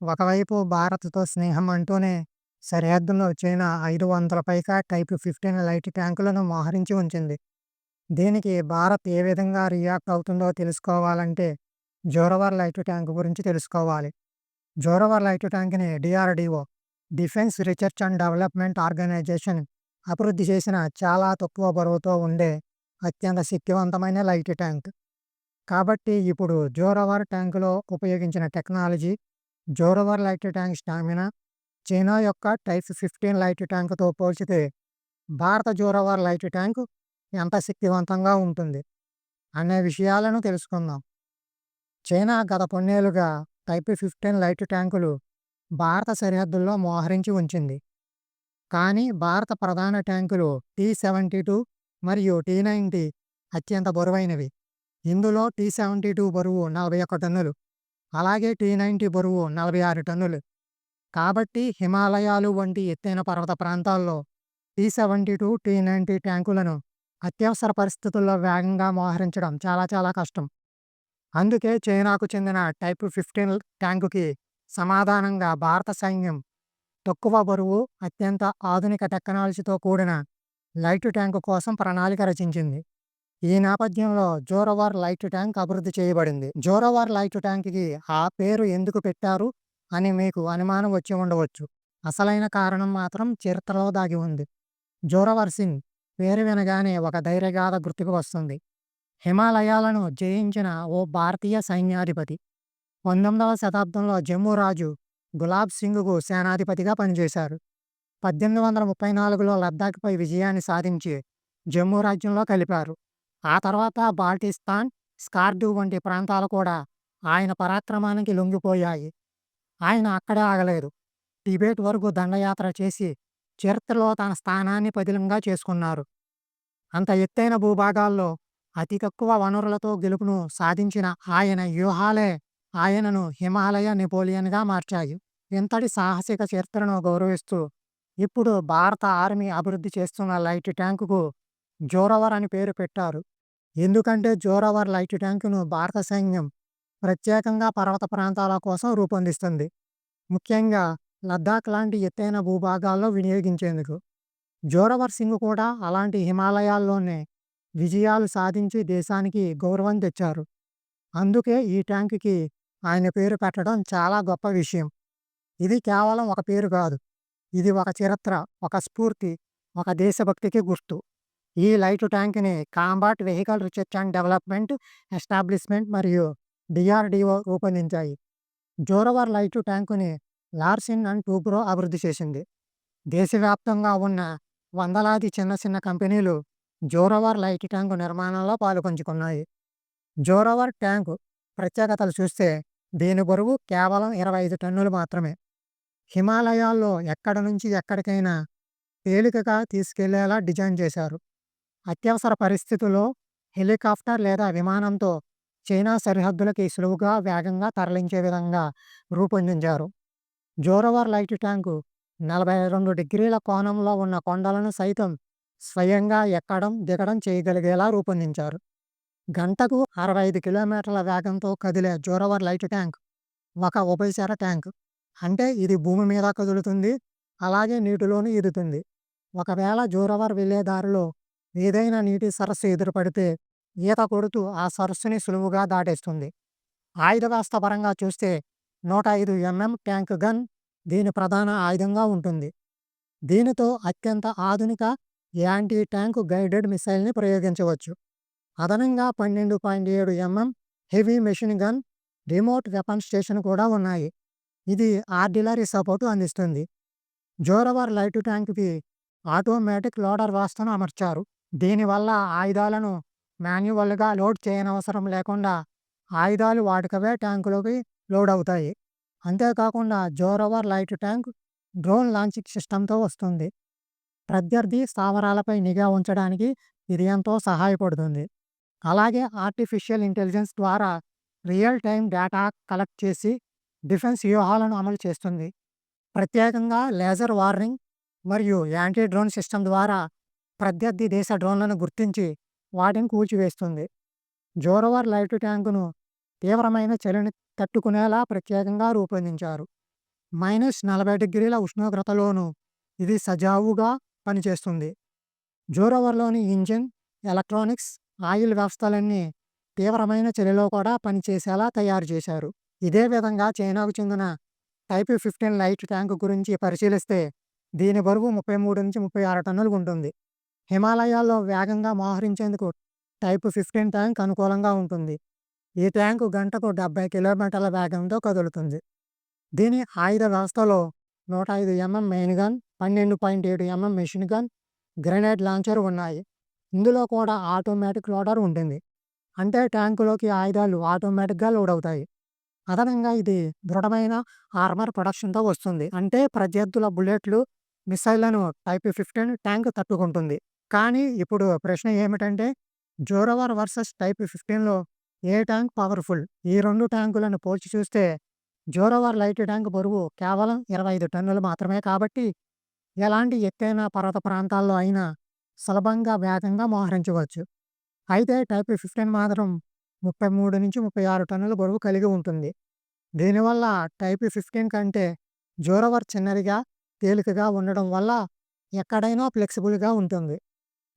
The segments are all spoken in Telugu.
ఒకవైపు భారత్‌తో స్నేహం అంటూనే సరిహద్దుల్లో చైనా 500 పైగా టైప్ 15 లైట్ ట్యాంకులను మోహరించి ఉంచింది. దీనికి భారత్ ఏ విధంగా రియాక్ట్ అవుతుందో తెలుసుకోవాలంటే జోరవర్ లైట్ ట్యాంక్ గురించి తెలుసుకోవాలి. Zorawar light ట్యాంక్‌ని DRDO defence research and development organisation అభివృద్ధి చేసిన చాలా తక్కువ బరువుతో ఉండే అత్యంత శక్తివంతమైన లైట్ ట్యాంక్. కాబట్టి ఇప్పుడు జోరవర్ ట్యాంకులో ఉపయోగించిన technology, Zorawar light tank stamina, China యొక్క టైప్ 15 లైట్ ట్యాంక్‌తో పోల్చితే భారత జోరోవర్ లైట్ ట్యాంక్ ఎంత శక్తివంతంగా ఉంటుంది అనే విషయాలను తెలుసుకుందాం. చైనా గత కొన్నేళ్ళుగా టైప్ 15 లైట్ ట్యాంకులు భారత సరిహద్దుల్లో మోహరించి ఉంచింది. కానీ భారత ప్రధాన ట్యాంకులు టీ-72 మరియు టీ-90 అత్యంత బరువైనవి. ఇందులో టీ-72 బరువు 41 టన్నులు, అలాగే టీ-90 బరువు 46 టన్నులు. కాబట్టి హిమాలయాలు వంటి ఎత్తైన పర్వత ప్రాంతాల్లో టీ-72, టీ-90 ట్యాంకులను అత్యవసర పరిస్థితుల్లో వేగంగా మోహరించడం చాలా చాలా కష్టం. అందుకే చైనాకు చెందిన టైప్ 15 ట్యాంకుకి సమాధానంగా భారత సైన్యం తక్కువ బరువు, అత్యంత ఆధునిక టెక్నాలజీతో కూడిన లైట్ ట్యాంకు కోసం ప్రణాళిక రచించింది. ఈ నేపథ్యంలో జోరవార్ లైట్ ట్యాంక్ అభివృద్ధి చేయబడింది. జోరవార్ లైట్ ట్యాంక్‌కి ఆ పేరు ఎందుకు పెట్టారు అని మీకు అనుమానం వచ్చి ఉండవచ్చు. అసలైన కారణం మాత్రం చరిత్రలో దాగి ఉంది. జోరవర్ సింగ్ పేరు వినగానే ఒక ధైర్యగాథ గుర్తుకు వస్తుంది. హిమాలయాలను జయించిన ఓ భారతీయ సైన్యాధిపతి. 19వ శతాబ్దంలో జమ్మూ రాజు గులాబ్ సింగ్‌కు సేనాధిపతిగా పనిచేశారు. 1834లో లద్దాఖ్‌పై విజయాన్ని సాధించి జమ్మూ రాజ్యంలో కలిపారు. ఆ తర్వాత బాల్టిస్తాన్, స్కార్డు వంటి ప్రాంతాలు కూడా ఆయన పరాక్రమానికి లొంగిపోయాయి. ఆయన అక్కడే ఆగలేదు. టిబెట్ వరకు దండయాత్ర చేసి చరిత్రలో తన స్థానాన్ని పదిలంగా చేసుకున్నారు. అంత ఎత్తైన భూభాగాల్లో అతి తక్కువ వనరులతో గెలుపును సాధించిన ఆయన వ్యూహాలే ఆయనను హిమాలయ నెపోలియన్‌గా మార్చాయి. ఇంతటి సాహసిక చరిత్రను గౌరవిస్తూ ఇప్పుడు భారత ఆర్మీ అభివృద్ధి చేస్తున్న లైట్ ట్యాంకుకు జోరవర్ అని పేరు పెట్టారు. ఎందుకంటే జోరవర్ లైట్ ట్యాంకును భారత సైన్యం ప్రత్యేకంగా పర్వత ప్రాంతాల కోసం రూపొందిస్తుంది. ముఖ్యంగా లద్దాఖ్ లాంటి ఎత్తైన భూభాగాల్లో వినియోగించేందుకు. జోరవర్ సింగ్ కూడా అలాంటి హిమాలయాల్లోనే విజయాలు సాధించి దేశానికి గౌరవం తెచ్చారు. అందుకే ఈ ట్యాంకుకి ఆయన పేరు పెట్టడం చాలా గొప్ప విషయం. ఇది కేవలం ఒక పేరు కాదు. ఇది ఒక చరిత్ర, ఒక స్ఫూర్తి, ఒక దేశభక్తికి గుర్తు. ఈ light ట్యాంక్‌ని combat vehicle research and development establishment మరియు డిఆర్డిఓ రూపొందించాయి. జోరవర్ లైట్ ట్యాంకుని లార్సిన్ అండ్ టూబ్రో అభివృద్ధి చేసింది. దేశవ్యాప్తంగా ఉన్న వందలాది చిన్న చిన్న కంపెనీలు జోరవర్ లైట్ ట్యాంకు నిర్మాణంలో పాలుపంచుకున్నాయి. జోరవర్ ట్యాంకు ప్రత్యేకతలు చూస్తే దీని బరువు కేవలం 25 టన్నులు మాత్రమే. హిమాలయాల్లో ఎక్కడి నుంచి ఎక్కడికైనా తేలికగా తీసుకెళ్ళేలా డిజైన్ చేశారు. అత్యవసర పరిస్థితుల్లో హెలికాప్టర్ లేదా విమానంతో చైనా సరిహద్దులకి సులువుగా, వేగంగా తరలించే విధంగా రూపొందించారు. జోరవర్ లైట్ ట్యాంకు 42 డిగ్రీల కోణంలో ఉన్న కొండలను సైతం స్వయంగా ఎక్కడం, దిగడం చేయగలిగేలా రూపొందించారు. గంటకు 65 కిలోమీటర్ల వేగంతో కదిలే జోరవర్ లైట్ ట్యాంక్ ఒక ఉభయచర ట్యాంక్. అంటే ఇది భూమి మీద కదులుతుంది, అలాగే నీటిలోనూ ఈదుతుంది. ఒకవేళ జోరవర్ వెళ్ళే దారిలో ఏదైనా నీటి సరస్సు ఎదురుపడితే ఈత కొడుతూ ఆ సరస్సుని సులువుగా దాటేస్తుంది. ఆయుధశాస్త్ర పరంగా చూస్తే 105 ఎంఎం ట్యాంక్ గన్ దీని ప్రధాన ఆయుధంగా ఉంటుంది. దీనితో అత్యంత ఆధునిక యాంటీ ట్యాంక్ గైడెడ్ మిసైల్‌ని ప్రయోగించవచ్చు. అదనంగా 12.7 MM heavy machine gun, remote weapon station కూడా ఉన్నాయి. ఇది ఆర్డిలరీ సపోర్టు అందిస్తుంది. జోరవర్ లైట్ ట్యాంక్‌కి ఆటోమేటిక్ లోడర్ వ్యవస్థను అమర్చారు. దీనివల్ల ఆయుధాలను మాన్యువల్‌గా లోడ్ చేయనవసరం లేకుండా ఆయుధాలు వాటికవే ట్యాంకులోకి లోడ్ అవుతాయి. అంతేకాకుండా Zorawar light tank drone launching సిస్టంతో వస్తుంది. ప్రత్యర్థి స్థావరాలపై నిఘా ఉంచడానికి ఇది ఎంతో సహాయపడుతుంది. అలాగే ఆర్టిఫిషియల్ ఇంటెలిజెన్స్ ద్వారా రియల్ టైం డేటా కలెక్ట్ చేసి డిఫెన్స్ వ్యూహాలను అమలు చేస్తుంది. ప్రత్యేకంగా లేజర్ వార్నింగ్ మరియు యాంటీ డ్రోన్ సిస్టమ్ ద్వారా ప్రత్యర్థి దేశ డ్రోన్లను గుర్తించి వాటిని కూల్చివేస్తుంది. జోరోవర్ లైట్ ట్యాంకును తీవ్రమైన చలిని తట్టుకునేలా ప్రత్యేకంగా రూపొందించారు. మైనస్ నలభై డిగ్రీల ఉష్ణోగ్రతలోనూ ఇది సజావుగా పనిచేస్తుంది జోరోవర్లోని ఇంజిన్ ఎలక్ట్రానిక్స్ ఆయిల్ వ్యవస్థలన్నీ తీవ్రమైన చలిలో కూడా పనిచేసేలా తయారు చేశారు ఇదే విధంగా చైనాకు చెందిన టైప్ ఫిఫ్టీన్ లైట్ ట్యాంక్ గురించి పరిశీలిస్తే దీని బరువు ముప్పై మూడు నుంచి ముప్పై ఆరు టన్నులు ఉంటుంది హిమాలయాల్లో వేగంగా మోహరించేందుకు టైప్ ఫిఫ్టీన్ ట్యాంక్ అనుకూలంగా ఉంటుంది. ఈ ట్యాంకు గంటకు డెబ్బై కిలోమీటర్ల వేగంతో కదులుతుంది. దీని ఆయుధ వ్యవస్థలో నూట ఐదు ఎంఎం మెయిన్ గన్ పన్నెండు పాయింట్ ఏడు MM machine gun grenade launcher ఉన్నాయి. ఇందులో కూడా ఆటోమేటిక్ లోడర్ ఉంటుంది. అంటే ట్యాంకులోకి ఆయుధాలు ఆటోమేటిక్గా లోడ్ అవుతాయి అదనంగా ఇది దృఢమైన ఆర్మర్ ప్రొడక్షన్తో వస్తుంది. అంటే ప్రత్యర్థుల బుల్లెట్లు మిసైళ్ళను టైప్ ఫిఫ్టీన్ ట్యాంక్ తట్టుకుంటుంది. కానీ ఇప్పుడు ప్రశ్న ఏమిటంటే జోరవర్ వర్సెస్ టైప్ ఫిఫ్టీన్లో ఏ ట్యాంక్ పవర్ఫుల్? ఈ రెండు ట్యాంకులను పోల్చి చూస్తే జోరవర్ లైట్ ట్యాంక్ బరువు కేవలం ఇరవై ఐదు టన్నులు మాత్రమే కాబట్టి ఎలాంటి ఎత్తైన పర్వత ప్రాంతాల్లో అయినా సులభంగా వేగంగా మోహరించవచ్చు. అయితే టైప్ ఫిఫ్టీన్ మాత్రం ముప్పై మూడు నుంచి ముప్పై ఆరు టన్నుల బరువు కలిగి ఉంటుంది. దీనివల్ల టైప్ ఫిఫ్టీన్ కంటే జోరవర్ చిన్నదిగా తేలికగా ఉండడం వల్ల ఎక్కడైనా ఫ్లెక్సిబుల్గా ఉంటుంది.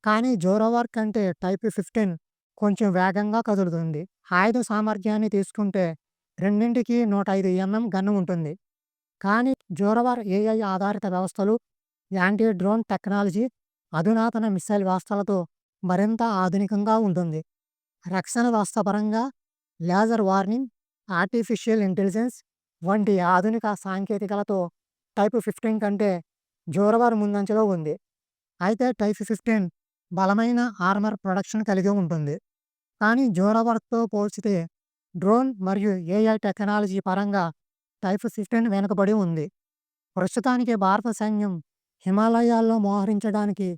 కానీ జోరోవర్ కంటే టైప్ ఫిఫ్టీన్ కొంచెం వేగంగా కదులుతుంది. ఆయుధ సామర్థ్యాన్ని తీసుకుంటే రెండింటికి నూట ఐదు ఎంఎం గన్ను ఉంటుంది. కానీ జోరవర్ ఏఐ ఆధారిత వ్యవస్థలు యాంటీ డ్రోన్ టెక్నాలజీ అధునాతన మిసైల్ వ్యవస్థలతో మరింత ఆధునికంగా ఉంటుంది. రక్షణ వ్యవస్థపరంగా లేజర్ వార్నింగ్ ఆర్టిఫిషియల్ ఇంటెలిజెన్స్ వంటి ఆధునిక సాంకేతికలతో టైప్ ఫిఫ్టీన్ కంటే జోరవర్ ముందంజలో ఉంది. అయితే టైప్ ఫిఫ్టీన్ బలమైన ఆర్మర్ ప్రొడక్షన్ కలిగి ఉంటుంది. కానీ జోరవర్తో పోల్చితే డ్రోన్ మరియు ఏఐ టెక్నాలజీ పరంగా టైప్ ఫిఫ్టీన్ వెనుకబడి ఉంది. ప్రస్తుతానికి భారత సైన్యం హిమాలయాల్లో మోహరించడానికి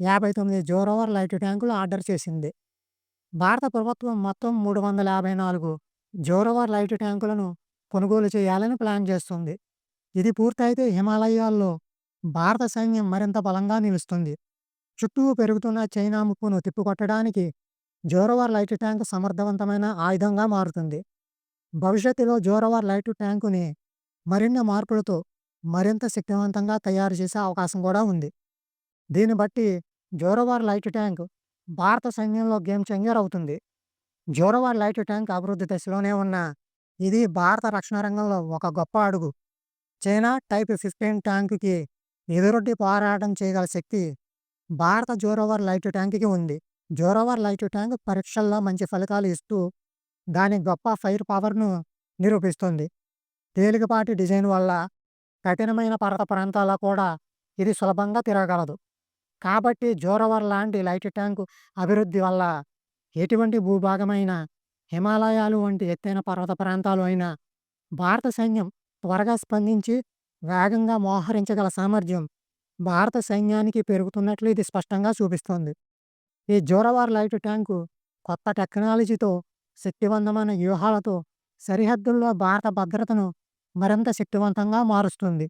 యాభై తొమ్మిది జోరోవర్ లైట్ ట్యాంకులు ఆర్డర్ చేసింది. భారత ప్రభుత్వం మొత్తం మూడు వందల యాభై నాలుగు జోరోవర్ లైట్ ట్యాంకులను కొనుగోలు చేయాలని ప్లాన్ చేస్తుంది. ఇది పూర్తయితే హిమాలయాల్లో భారత సైన్యం మరింత బలంగా నిలుస్తుంది. చుట్టూ పెరుగుతున్న చైనా ముప్పును తిప్పికొట్టడానికి జోరవార్ లైట్ ట్యాంక్ సమర్థవంతమైన ఆయుధంగా మారుతుంది. భవిష్యత్తులో జోరవార్ లైట్ ట్యాంకుని మరిన్ని మార్పులతో మరింత శక్తివంతంగా తయారు చేసే అవకాశం కూడా ఉంది. దీన్ని బట్టి జోరవార్ లైట్ ట్యాంక్ భారత సైన్యంలో గేమ్ చేంజర్ అవుతుంది. జోరవార్ లైట్ ట్యాంక్ అభివృద్ధి దశలోనే ఉన్న ఇది భారత రక్షణ రంగంలో ఒక గొప్ప అడుగు. చైనా టైప్ ఫిఫ్టీన్ ట్యాంకుకి ఎదురొడ్డి పోరాటం చేయగల శక్తి భారత జోరోవర్ లైట్ ట్యాంక్కి ఉంది. జోరోవర్ లైట్ ట్యాంక్ పరీక్షల్లో మంచి ఫలితాలు ఇస్తూ దాని గొప్ప ఫైర్ పవర్ను నిరూపిస్తుంది. తేలికపాటి డిజైన్ వల్ల కఠినమైన పర్వత ప్రాంతాల్లో కూడా ఇది సులభంగా తిరగగలదు. కాబట్టి జోరోవర్ లాంటి లైట్ ట్యాంకు అభివృద్ధి వల్ల ఎటువంటి భూభాగమైన హిమాలయాలు వంటి ఎత్తైన పర్వత ప్రాంతాలు అయినా భారత సైన్యం త్వరగా స్పందించి వేగంగా మోహరించగల సామర్థ్యం భారత సైన్యానికి పెరుగుతున్నట్లు ఇది స్పష్టంగా చూపిస్తోంది. ఈ జోరవార్ లైట్ ట్యాంకు కొత్త టెక్నాలజీతో శక్తివంతమైన వ్యూహాలతో సరిహద్దుల్లో భారత భద్రతను మరింత శక్తివంతంగా మారుస్తుంది.